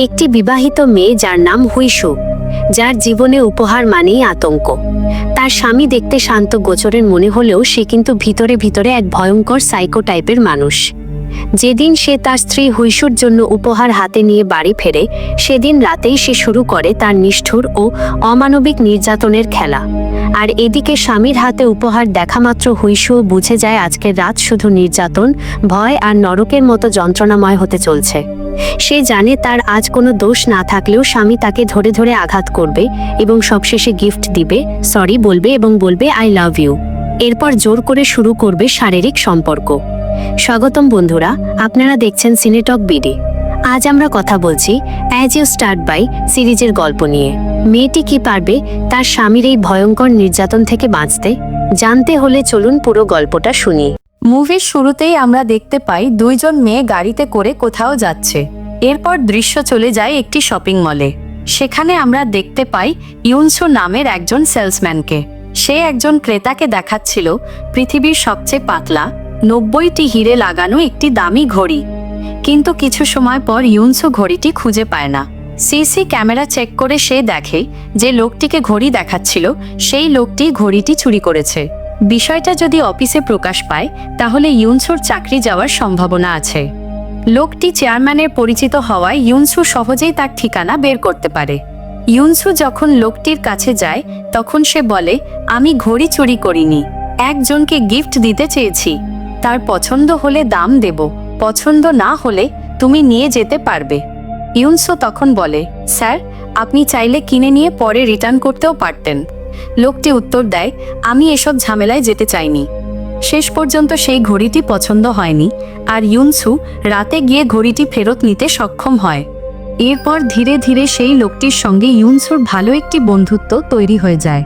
একটি বিবাহিত মেয়ে যার নাম হুইশু যার জীবনে উপহার মানেই আতঙ্ক। তার স্বামী দেখতে শান্ত গোচরের মনে হলেও সে কিন্তু ভিতরে ভিতরে এক ভয়ঙ্কর সাইকো টাইপের মানুষ। যেদিন সে তার স্ত্রী হুইশুর জন্য উপহার হাতে নিয়ে বাড়ি ফেরে, সেদিন রাতেই সে শুরু করে তার নিষ্ঠুর ও অমানবিক নির্যাতনের খেলা। আর এদিকে স্বামীর হাতে উপহার দেখামাত্র হুইসুও বুঝে যায় আজকের রাত শুধু নির্যাতন, ভয় আর নরকের মতো যন্ত্রণাময় হতে চলছে। সে জানে তার আজ কোনো দোষ না থাকলেও স্বামী তাকে ধরে ধরে আঘাত করবে এবং সবশেষে গিফট দিবে, সরি বলবে এবং বলবে আই লাভ ইউ এরপর জোর করে শুরু করবে শারীরিক সম্পর্ক। স্বাগতম বন্ধুরা, আপনারা দেখছেন সিনেটক বিডি আজ আমরা কথা বলছি অ্যাজ ইউ স্টার্ট বাই সিরিজের গল্প নিয়ে। মেয়েটি কি পারবে তার স্বামীর এই ভয়ঙ্কর নির্যাতন থেকে বাঁচতে? জানতে হলে চলুন পুরো গল্পটা শুনি। মুভির শুরুতেই আমরা দেখতে পাই দুইজন মেয়ে গাড়িতে করে কোথাও যাচ্ছে। এরপর দৃশ্য চলে যায় একটি শপিং মলে। সেখানে আমরা দেখতে পাই ইউনসু নামের একজন সেলসম্যানকে। সে একজন ক্রেতাকে দেখাচ্ছিল পৃথিবীর সবচেয়ে পাতলা, নব্বইটি হিরে লাগানো একটি দামি ঘড়ি। কিন্তু কিছু সময় পর ইউনসু ঘড়িটি খুঁজে পায় না। সিসি ক্যামেরা চেক করে সে দেখে যে লোকটিকে ঘড়ি দেখাচ্ছিল, সেই লোকটি ঘড়িটি চুরি করেছে। বিষয়টা যদি অফিসে প্রকাশ পায়, তাহলে ইউনসুর চাকরি যাওয়ার সম্ভাবনা আছে। লোকটি চেয়ারম্যানের পরিচিত হওয়ায় ইউনসু সহজেই তার ঠিকানা বের করতে পারে। ইউনসু যখন লোকটির কাছে যায়, তখন সে বলে, আমি ঘড়ি চুরি করিনি। একজনকে গিফট দিতে চেয়েছি। তার পছন্দ হলে দাম দেব। পছন্দ না হলে তুমি নিয়ে যেতে পারবে। ইউনসো তখন বলে, স্যার, আপনি চাইলে কিনে নিয়ে পরে রিটার্ন করতেও পারতেন। লোকটি উত্তর দেয়, আমি এসব ঝামেলায় যেতে চাইনি। শেষ পর্যন্ত সেই ঘড়িটি পছন্দ হয়নি আর ইউনসু রাতে গিয়ে ঘড়িটি ফেরত নিতে সক্ষম হয়। এরপর ধীরে ধীরে সেই লোকটির সঙ্গে ইউনসুর ভালো একটি বন্ধুত্ব তৈরি হয়ে যায়।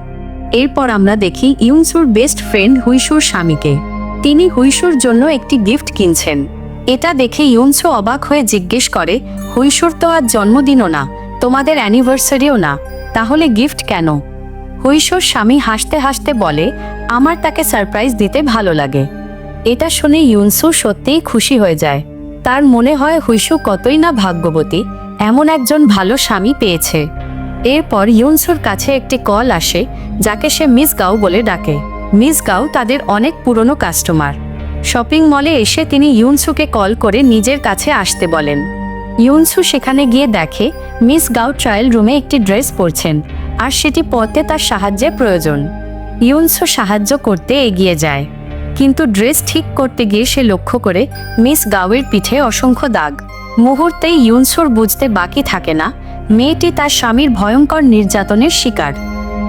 এরপর আমরা দেখি ইউনসুর বেস্ট ফ্রেন্ড হুইসুর স্বামীকে। তিনি হুইসুর জন্য একটি গিফট কিনছেন। এটা দেখে ইউনসু অবাক হয়ে জিজ্ঞেস করে, হুইসুর তো আজ জন্মদিনও না, তোমাদের অ্যানিভার্সারিও না, তাহলে গিফট কেন? হুইসুর স্বামী হাসতে হাসতে বলে, আমার তাকে সারপ্রাইজ দিতে ভালো লাগে। এটা শুনে ইউনসু সত্যিই খুশি হয়ে যায়। তার মনে হয়, হুইসু কতই না ভাগ্যবতী, এমন একজন ভালো স্বামী পেয়েছে। এরপর ইউনসুর কাছে একটি কল আসে, যাকে সে মিস গাও বলে ডাকে। মিস গাও তাদের অনেক পুরনো কাস্টমার। শপিং মলে এসে তিনি ইউনসুকে কল করে নিজের কাছে আসতে বলেন। ইউনসু সেখানে গিয়ে দেখে, মিস গাও ট্রায়াল রুমে একটি ড্রেস পরছেন। আর সেটি পথে তার সাহায্যের প্রয়োজন। ইউনসু সাহায্য করতে এগিয়ে যায়। কিন্তু ড্রেস ঠিক করতে গিয়ে সে লক্ষ্য করে মিস গাওয়ের পিঠে অসংখ্য দাগ। মুহূর্তেই ইউনসুর বুঝতে বাকি থাকে না, মেয়েটি তার স্বামীর ভয়ঙ্কর নির্যাতনের শিকার।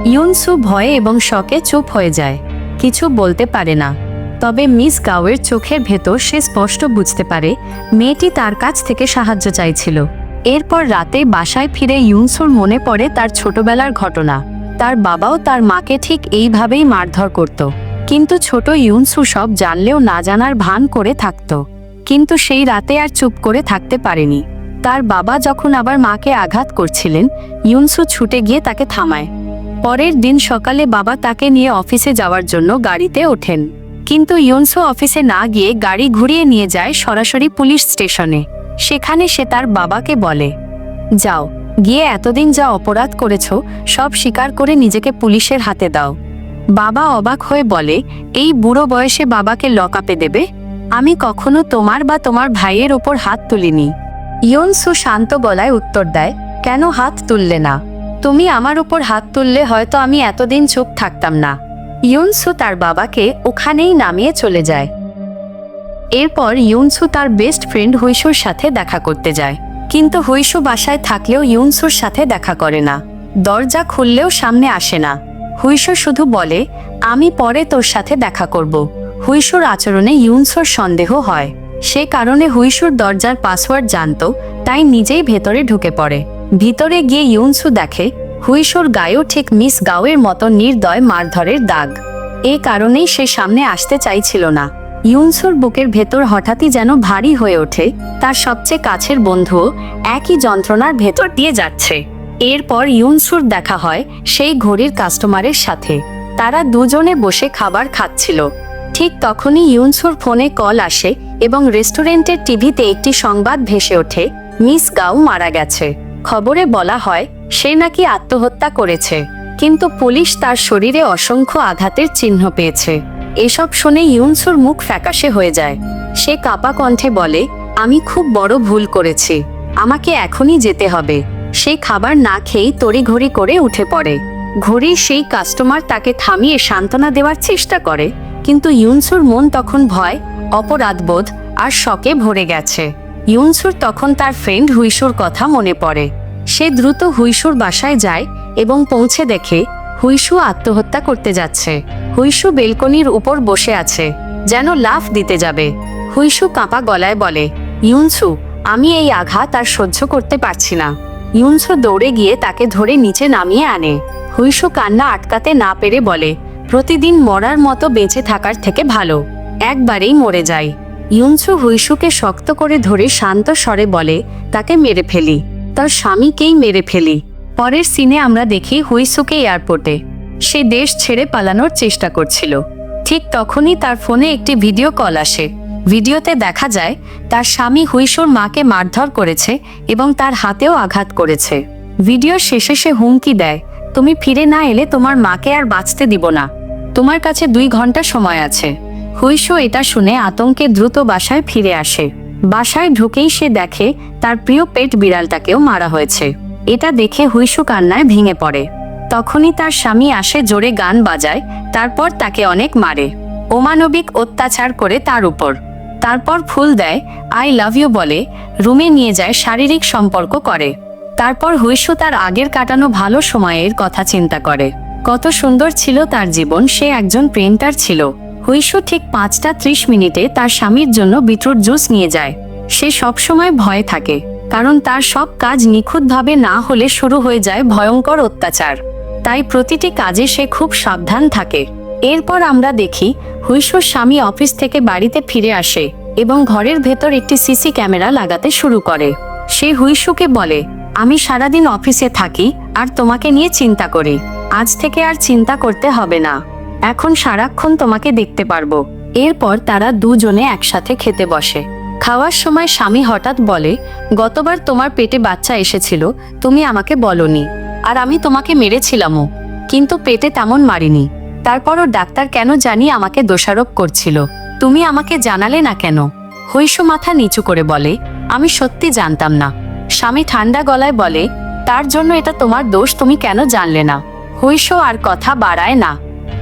ইউনসু ভয়ে এবং শকে চুপ হয়ে যায়, কিছু বলতে পারে না। তবে মিস গাওয়ের চোখের ভেতর সে স্পষ্ট বুঝতে পারে, মেয়েটি তার কাছ থেকে সাহায্য চাইছিল। এরপর রাতে বাসায় ফিরে ইউনসুর মনে পড়ে তার ছোটবেলার ঘটনা। তার বাবাও তার মাকে ঠিক এইভাবেই মারধর করত। কিন্তু ছোট ইউনসু সব জানলেও না জানার ভান করে থাকত। কিন্তু সেই রাতে আর চুপ করে থাকতে পারেনি। তার বাবা যখন আবার মাকে আঘাত করছিলেন, ইউনসু ছুটে গিয়ে তাকে থামায়। পরের দিন সকালে বাবা তাকে নিয়ে অফিসে যাওয়ার জন্য গাড়িতে ওঠেন। কিন্তু ইউনসু অফিসে না গিয়ে গাড়ি ঘুরিয়ে নিয়ে যায় সরাসরি পুলিশ স্টেশনে। সেখানে সে তার বাবাকে বলে, যাও, গিয়ে এতদিন যা অপরাধ করেছ, সব স্বীকার করে নিজেকে পুলিশের হাতে দাও। বাবা অবাক হয়ে বলে, এই বুড়ো বয়সে বাবাকে লকআপে দেবে? আমি কখনো তোমার বা তোমার ভাইয়ের ওপর হাত তুলিনি। ইয়নসু শান্ত গলায় উত্তর দেয়, কেন হাত তুললে না? তুমি আমার উপর হাত তুললে হয়তো আমি এতদিন চুপ থাকতাম না। ইউনসু তার বাবাকে ওখানেই নামিয়ে চলে যায়। এরপর ইউনসু তার বেস্ট ফ্রেন্ড হুইসুর সাথে দেখা করতে যায়। কিন্তু হুইসু বাসায় থাকলেও ইউনসুর সাথে দেখা করে না। দরজা খুললেও সামনে আসে না। হুইসু শুধু বলে, আমি পরে তোর সাথে দেখা করব। হুইসুর আচরণে ইউনসুর সন্দেহ হয়। সে কারণে হুইসুর দরজার পাসওয়ার্ড জানত, তাই নিজেই ভেতরে ঢুকে পড়ে। ভিতরে গিয়ে ইউনসু দেখে, হুইসুর গায়েও ঠিক মিস গাওয়ের মতো নির্দয় মারধরের দাগ। এ কারণেই সে সামনে আসতে চাইছিল না। ইউনসুর বুকের ভেতর হঠাৎই যেন ভারী হয়ে ওঠে। তার সবচেয়ে কাছের বন্ধুও একই যন্ত্রণার ভেতর দিয়ে যাচ্ছে। এরপর ইউনসুর দেখা হয় সেই ঘড়ির কাস্টমারের সাথে। তারা দুজনে বসে খাবার খাচ্ছিল। ঠিক তখনই ইউনসুর ফোনে কল আসে এবং রেস্টুরেন্টের টিভিতে একটি সংবাদ ভেসে ওঠে, মিস গাও মারা গেছে। খবরে বলা হয়, সে নাকি আত্মহত্যা করেছে। কিন্তু পুলিশ তার শরীরে অসংখ্য আঘাতের চিহ্ন পেয়েছে। এসব শুনে ইউনসুর মুখ ফ্যাকাশে হয়ে যায়। সে কাপা কণ্ঠে বলে, আমি খুব বড় ভুল করেছি। আমাকে এখনই যেতে হবে। সে খাবার না খেয়েই তড়িঘড়ি করে উঠে পড়ে। ঘড়ির সেই কাস্টমার তাকে থামিয়ে সান্ত্বনা দেওয়ার চেষ্টা করে, কিন্তু ইউনসুর মন তখন ভয়, অপরাধবোধ আর শকে ভরে গেছে। ইউনসুর তখন তার ফ্রেন্ড হুইসুর কথা মনে পড়ে। সে দ্রুত হুইসুর বাসায় যায় এবং পৌঁছে দেখে হুইশু আত্মহত্যা করতে যাচ্ছে। হুইশু বেলকনির উপর বসে আছে, যেন লাফ দিতে যাবে। হুইশু কাঁপা গলায় বলে, ইউনসু, আমি এই আঘাত আর সহ্য করতে পারছি না। ইউনসু দৌড়ে গিয়ে তাকে ধরে নিচে নামিয়ে আনে। হুইশু কান্না আটকাতে না পেরে বলে, প্রতিদিন মরার মতো বেঁচে থাকার থেকে ভালো, একবারেই মরে যাই। ইউনসু হুইশুকে শক্ত করে ধরে শান্ত স্বরে বলে, তাকে মেরে ফেলি। তার স্বামীকেই মেরে ফেলি। পরের সিনে আমরা দেখি হুইসুকে এয়ারপোর্টে। সে দেশ ছেড়ে পালানোর চেষ্টা করছিল। ঠিক তখনই তার ফোনে একটি ভিডিও কল আসে। ভিডিওতে দেখা যায়, তার স্বামী হুইসুর মাকে মারধর করেছে এবং তার হাতেও আঘাত করেছে। ভিডিওর শেষে সে হুমকি দেয়, তুমি ফিরে না এলে তোমার মাকে আর বাঁচতে দিব না। তোমার কাছে দুই ঘণ্টা সময় আছে হুইশু এটা শুনে আতঙ্কে দ্রুত বাসায় ফিরে আসে। বাসায় ঢুকেই সে দেখে তার প্রিয় পেট বিড়ালটাকেও মারা হয়েছে। এটা দেখে হুইসু কান্নায় ভেঙে পড়ে। তখনই তার স্বামী আসে জোরে গান বাজায়, তারপর তাকে অনেক মারে। অমানবিক অত্যাচার করে তার উপর। তারপর ফুল দেয়, আই লাভ ইউ বলে, রুমে নিয়ে যায় শারীরিক সম্পর্ক করে। তারপর হুইসু তার আগের কাটানো ভালো সময়ের কথা চিন্তা করে। কত সুন্দর ছিল তার জীবন, সে একজন প্রেন্টার ছিল। হুইসু ঠিক পাঁচটা ত্রিশ মিনিটে তার স্বামীর জন্য বিটরুট জুস নিয়ে যায়। সে সবসময় ভয়ে থাকে। কারণ তার সব কাজ নিখুঁতভাবে না হলে শুরু হয়ে যায় ভয়ঙ্কর অত্যাচার। তাই প্রতিটি কাজে সে খুব সাবধান থাকে। এরপর আমরা দেখি হুইশুর স্বামী অফিস থেকে বাড়িতে ফিরে আসে এবং ঘরের ভেতর একটি সিসি ক্যামেরা লাগাতে শুরু করে। সে হুইশুকে বলে, আমি সারাদিন অফিসে থাকি আর তোমাকে নিয়ে চিন্তা করি। আজ থেকে আর চিন্তা করতে হবে না। এখন সারাক্ষণ তোমাকে দেখতে পারব। এরপর তারা দুজনে একসাথে খেতে বসে। খাওয়ার সময় স্বামী হঠাৎ বলে, গতবার তোমার পেটে বাচ্চা এসেছিল, তুমি আমাকে বলনি, আর আমি তোমাকে মেরেছিলামও, কিন্তু পেটে তেমন মারিনি। তারপরও ডাক্তার কেন জানি আমাকে দোষারোপ করছিল, তুমি আমাকে জানালে না কেন? হৈশু মাথা নিচু করে বলে, আমি সত্যি জানতাম না। স্বামী ঠান্ডা গলায় বলে, তার জন্য এটা তোমার দোষ, তুমি কেন জানলে না? হৈশু আর কথা বাড়ায় না।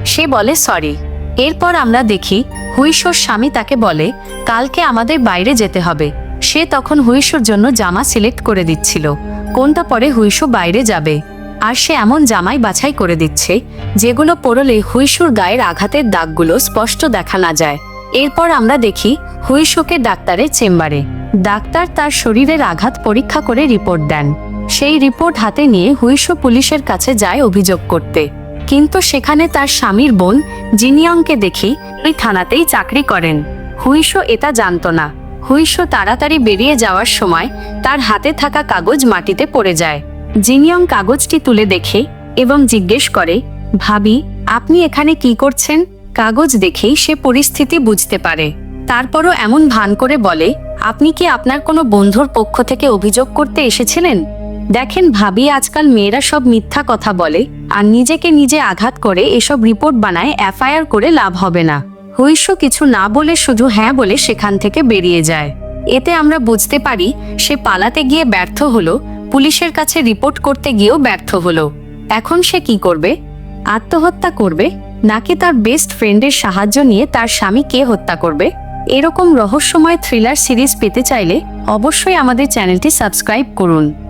সে বলে, সরি। এরপর আমরা দেখি হুইশোর স্বামী তাকে বলে, কালকে আমাদের বাইরে যেতে হবে। সে তখন হুইশোর জন্য জামা সিলেক্ট করে দিচ্ছিল। কোনটা পরে হুইশো বাইরে যাবে? আর সে এমন জামাই বাছাই করে দিচ্ছে, যেগুলো পরলে হুইশুর গায়ের আঘাতের দাগগুলো স্পষ্ট দেখা না যায়। এরপর আমরা দেখি হুইশুকে ডাক্তারের চেম্বারে। ডাক্তার তার শরীরের আঘাত পরীক্ষা করে রিপোর্ট দেন। সেই রিপোর্ট হাতে নিয়ে হুইশু পুলিশের কাছে যায় অভিযোগ করতে। কিন্তু সেখানে তার স্বামীর বোন জিনিয়ংকে দেখি, ওই থানাতেই চাকরি করেন। হুইশো এটা জানত না। হুইশো তাড়াতাড়ি বেরিয়ে যাওয়ার সময় তার হাতে থাকা কাগজ মাটিতে পড়ে যায়। জিনিয়ং কাগজটি তুলে দেখে এবং জিজ্ঞেস করে, ভাবি, আপনি এখানে কি করছেন? কাগজ দেখেই সে পরিস্থিতি বুঝতে পারে। তারপরও এমন ভান করে বলে, আপনি কি আপনার কোনো বন্ধুর পক্ষ থেকে অভিযোগ করতে এসেছিলেন? দেখেন ভাবি আজকাল মেয়েরা সব মিথ্যা কথা বলে, আর নিজেকে নিজে আঘাত করে এসব রিপোর্ট বানায় এফআইআর করে লাভ হবে না। হৈস্য কিছু না বলে শুধু হ্যাঁ বলে সেখান থেকে বেরিয়ে যায়। এতে আমরা বুঝতে পারি, সে পালাতে গিয়ে ব্যর্থ হলো, পুলিশের কাছে রিপোর্ট করতে গিয়েও ব্যর্থ হলো। এখন সে কি করবে? আত্মহত্যা করবে? নাকি তার বেস্ট ফ্রেন্ডের সাহায্য নিয়ে তার স্বামী কে হত্যা করবে? এরকম রহস্যময় থ্রিলার সিরিজ পেতে চাইলে অবশ্যই আমাদের চ্যানেলটি সাবস্ক্রাইব করুন।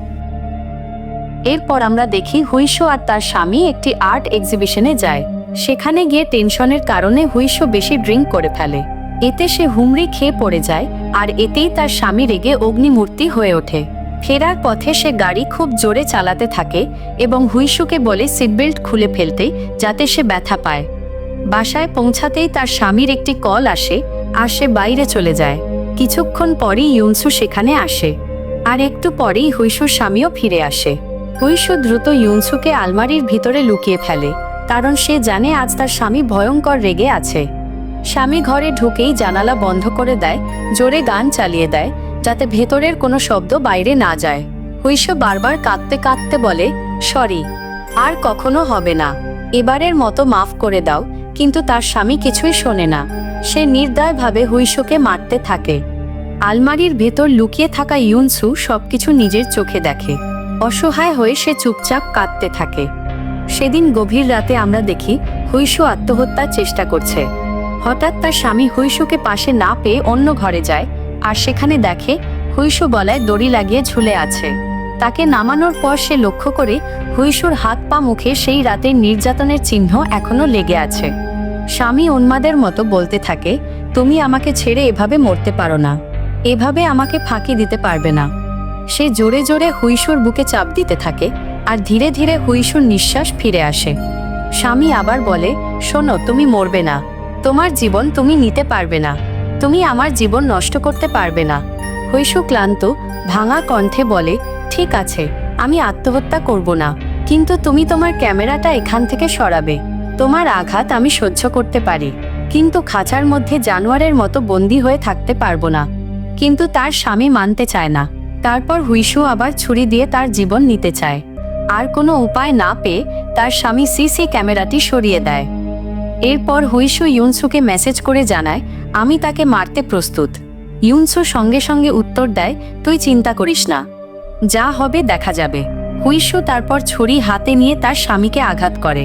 এরপর আমরা দেখি হুইশো আর তার স্বামী একটি আর্ট এক্সিবিশনে যায়। সেখানে গিয়ে টেনশনের কারণে হুইশো বেশি ড্রিঙ্ক করে ফেলে। এতে সে হুমড়ি খেয়ে পড়ে যায় আর এতেই তার স্বামী রেগে অগ্নিমূর্তি হয়ে ওঠে। ফেরার পথে সে গাড়ি খুব জোরে চালাতে থাকে এবং হুইশুকে বলে সিটবেল্ট খুলে ফেলতে যাতে সে ব্যথা পায়। বাসায় পৌঁছাতেই তার স্বামীর একটি কল আসে আর সে বাইরে চলে যায়। কিছুক্ষণ পরেই ইউনসু সেখানে আসে। আর একটু পরেই হুইশুর স্বামীও ফিরে আসে। হুইশু দ্রুত ইউনসুকে আলমারির ভিতরে লুকিয়ে ফেলে, কারণ সে জানে আজ তার স্বামী ভয়ঙ্কর রেগে আছে। স্বামী ঘরে ঢুকেই জানালা বন্ধ করে দেয়, জোরে গান চালিয়ে দেয়, যাতে ভেতরের কোনো শব্দ বাইরে না যায়। হুইশু বারবার কাঁদতে কাঁদতে বলে, সরি, আর কখনো হবে না। এবারের মতো মাফ করে দাও, কিন্তু তার স্বামী কিছুই শোনে না সে নির্দয়ভাবে হুইশুকে মারতে থাকে। আলমারির ভেতর লুকিয়ে থাকা ইউনসু সবকিছু নিজের চোখে দেখে। অসহায় হয়ে সে চুপচাপ কাঁদতে থাকে। সেদিন গভীর রাতে আমরা দেখি হুইশু আত্মহত্যার চেষ্টা করছে। হঠাৎ তার স্বামী হুইশুকে পাশে না পেয়ে অন্য ঘরে যায় আর সেখানে দেখে হুইশু গলায় দড়ি লাগিয়ে ঝুলে আছে। তাকে নামানোর পর সে লক্ষ্য করে হুইশুর হাত পা মুখে সেই রাতের নির্যাতনের চিহ্ন এখনও লেগে আছে। স্বামী উন্মাদের মতো বলতে থাকে, তুমি আমাকে ছেড়ে এভাবে মরতে পারো না। এভাবে আমাকে ফাঁকি দিতে পারবে না। সে জোরে জোরে হুইশুর বুকে চাপ দিতে থাকে আর ধীরে ধীরে হুইশুর নিঃশ্বাস ফিরে আসে। স্বামী আবার বলে, শোনো, তুমি মরবে না। তোমার জীবন তুমি নিতে পারবে না। তুমি আমার জীবন নষ্ট করতে পারবে না। হৈশু ক্লান্ত, ভাঙা কণ্ঠে বলে, ঠিক আছে, আমি আত্মহত্যা করব না। কিন্তু তুমি তোমার ক্যামেরাটা এখান থেকে সরাবে। তোমার আঘাত আমি সহ্য করতে পারি। কিন্তু খাঁচার মধ্যে জানোয়ারের মতো বন্দি হয়ে থাকতে পারব না। কিন্তু তার স্বামী মানতে চায় না। তারপর হুইশু আবার ছুরি দিয়ে তার জীবন নিতে চায়। আর কোনো উপায় না পেয়ে তার স্বামী সিসি ক্যামেরাটি সরিয়ে দেয়। এরপর হুইশু ইউনসুকে মেসেজ করে জানায়, আমি তাকে মারতে প্রস্তুত ইউনসু সঙ্গে সঙ্গে উত্তর দেয়, তুই চিন্তা করিস না। যা হবে দেখা যাবে হুইশু তারপর ছুরি হাতে নিয়ে তার স্বামীকে আঘাত করে।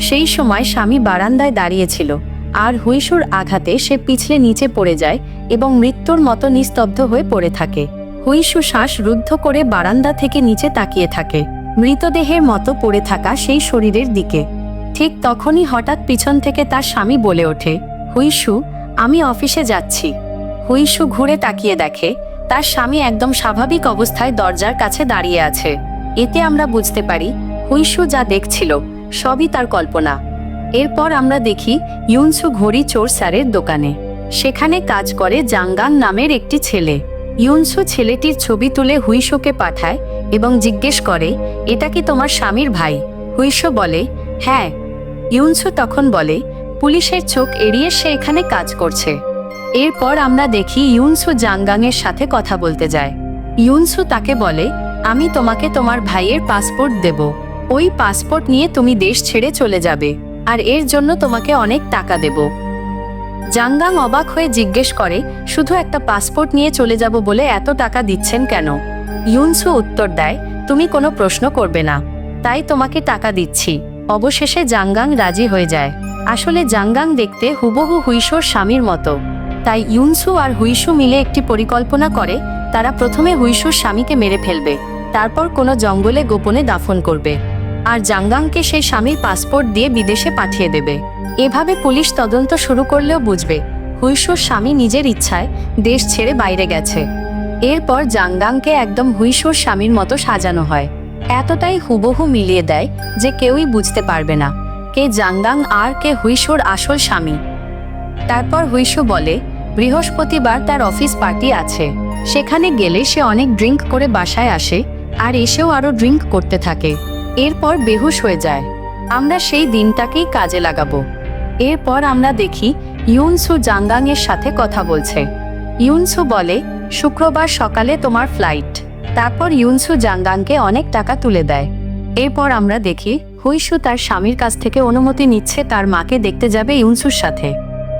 সেই সময় স্বামী বারান্দায় দাঁড়িয়েছিল। আর হুইশুর আঘাতে সে পিছলে নিচে পড়ে যায় এবং মৃত্যুর মতো নিস্তব্ধ হয়ে পড়ে থাকে। হুইশু শ্বাস রুদ্ধ করে বারান্দা থেকে নিচে তাকিয়ে থাকে। মৃতদেহের মতো পড়ে থাকা সেই শরীরের দিকে। ঠিক তখনই হঠাৎ পিছন থেকে তার স্বামী বলে ওঠে হুইশু আমি অফিসে যাচ্ছি। হুইশু ঘুরে তাকিয়ে দেখে, তার স্বামী একদম স্বাভাবিক অবস্থায় দরজার কাছে দাঁড়িয়ে আছে। এতে আমরা বুঝতে পারি হুইশু যা দেখছিল, সবই তার কল্পনা। এরপর আমরা দেখি ইউনসু ঘড়ি চোর স্যারের দোকানে। সেখানে কাজ করে জাঙ্গাং নামের একটি ছেলে। ইউনসু ছেলেটির ছবি তুলে হুইশোকে পাঠায় এবং জিজ্ঞেস করে, এটা কি তোমার স্বামীর ভাই? হুইশো বলে হ্যাঁ। ইউনসু তখন বলে, পুলিশের চোখ এড়িয়ে সে এখানে কাজ করছে। এরপর আমরা দেখি ইউনসু জাঙ্গাংয়ের সাথে কথা বলতে যায়। ইউনসু তাকে বলে, আমি তোমাকে তোমার ভাইয়ের পাসপোর্ট দেব। ওই পাসপোর্ট নিয়ে তুমি দেশ ছেড়ে চলে যাবে, আর এর জন্য তোমাকে অনেক টাকা দেব। জাঙ্গাং অবাক হয়ে জিজ্ঞেস করে, শুধু একটা পাসপোর্ট নিয়ে চলে যাব বলে এত টাকা দিচ্ছেন কেন? ইউনসু উত্তর দেয়, তুমি কোনো প্রশ্ন করবে না। তাই তোমাকে টাকা দিচ্ছি। অবশেষে জাঙ্গাং রাজি হয়ে যায়। আসলে জাঙ্গাং দেখতে হুবহু হুইশোর স্বামীর মতো। তাই ইউনসু আর হুইশু মিলে একটি পরিকল্পনা করে, তারা প্রথমে হুইশুর স্বামীকে মেরে ফেলবে, তারপর কোনো জঙ্গলে গোপনে দাফন করবে। আর জাঙ্গাংকে সেই স্বামীর পাসপোর্ট দিয়ে বিদেশে পাঠিয়ে দেবে। এভাবে পুলিশ তদন্ত শুরু করলেও বুঝবে হুইশুর স্বামী নিজের ইচ্ছায় দেশ ছেড়ে বাইরে গেছে। এরপর জাঙ্গাংকে একদম হুইশুর স্বামীর মতো সাজানো হয়। এতটাই হুবহু মিলিয়ে দেয় যে কেউই বুঝতে পারবে না, কে জাঙ্গাং আর কে হুইশুর আসল স্বামী। তারপর হুইশু বলে, বৃহস্পতিবার তার অফিস পার্টি আছে। সেখানে গেলে সে অনেক ড্রিঙ্ক করে বাসায় আসে আর এসেও আরও ড্রিঙ্ক করতে থাকে। এরপর বেহুশ হয়ে যায়। আমরা সেই দিনটাকেই কাজে লাগাবো। এরপর আমরা দেখি ইউনসু জাঙ্গাংয়ের সাথে কথা বলছে। ইউনসু বলে, শুক্রবার সকালে তোমার ফ্লাইট। তারপর ইউনসু জাঙ্গাংকে অনেক টাকা তুলে দেয়। এরপর আমরা দেখি হুইসু তার স্বামীর কাছ থেকে অনুমতি নিচ্ছে, তার মাকে দেখতে যাবে ইউনসুর সাথে।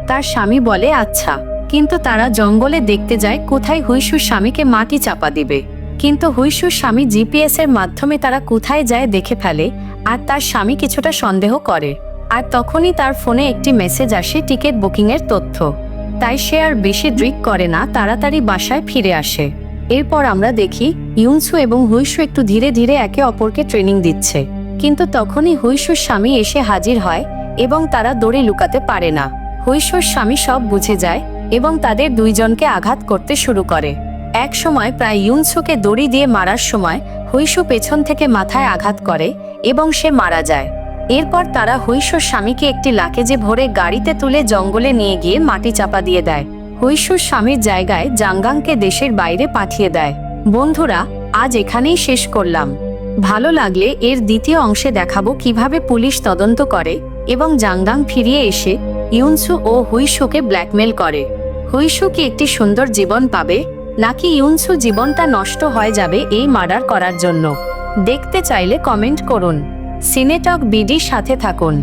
তার স্বামী বলে আচ্ছা। কিন্তু তারা জঙ্গলে দেখতে যায় কোথায় হুইসুর স্বামীকে মাটি চাপা দিবে। কিন্তু হুইসুর স্বামী জিপিএস এর মাধ্যমে তারা কোথায় যায় দেখে ফেলে, আর তার স্বামী কিছুটা সন্দেহ করে। আর তখনই তার ফোনে একটি মেসেজ আসে টিকিট বুকিং এর তথ্য। তাই সে আর বেশি ড্রিক করে না, তাড়াতাড়ি বাসায় ফিরে আসে। এরপর আমরা দেখি, ইউনসু এবং হুইশু একটু ধীরে ধীরে একে অপরকে ট্রেনিং দিচ্ছে। কিন্তু তখনই হুইশুর স্বামী এসে হাজির হয় এবং তারা দৌড়ে লুকাতে পারে না। হুইশুর স্বামী সব বুঝে যায় এবং তাদের দুইজনকে আঘাত করতে শুরু করে। এক সময় প্রায় ইউনসুকে দড়ি দিয়ে মারার সময় হুইশু পেছন থেকে মাথায় আঘাত করে এবং সে মারা যায়। এরপর তারা হুইশুর স্বামীকে একটি লাকেজে ভরে গাড়িতে তুলে জঙ্গলে নিয়ে গিয়ে মাটি চাপা দিয়ে দেয়। হুইশুর স্বামীর জায়গায় জাঙ্গাংকে দেশের বাইরে পাঠিয়ে দেয়। বন্ধুরা, আজ এখানেই শেষ করলাম। ভালো লাগলে এর দ্বিতীয় অংশে দেখাবো কীভাবে পুলিশ তদন্ত করে এবং জাঙ্গাং ফিরিয়ে এসে ইউনসু ও হুইশুকে ব্ল্যাকমেল করে। হুইশু কি একটি সুন্দর জীবন পাবে, নাকি ইউনসু জীবনটা নষ্ট হয়ে যাবে এই মার্ডার করার জন্য? দেখতে চাইলে কমেন্ট করুন। সিনেটক বিডির সাথে থাকুন।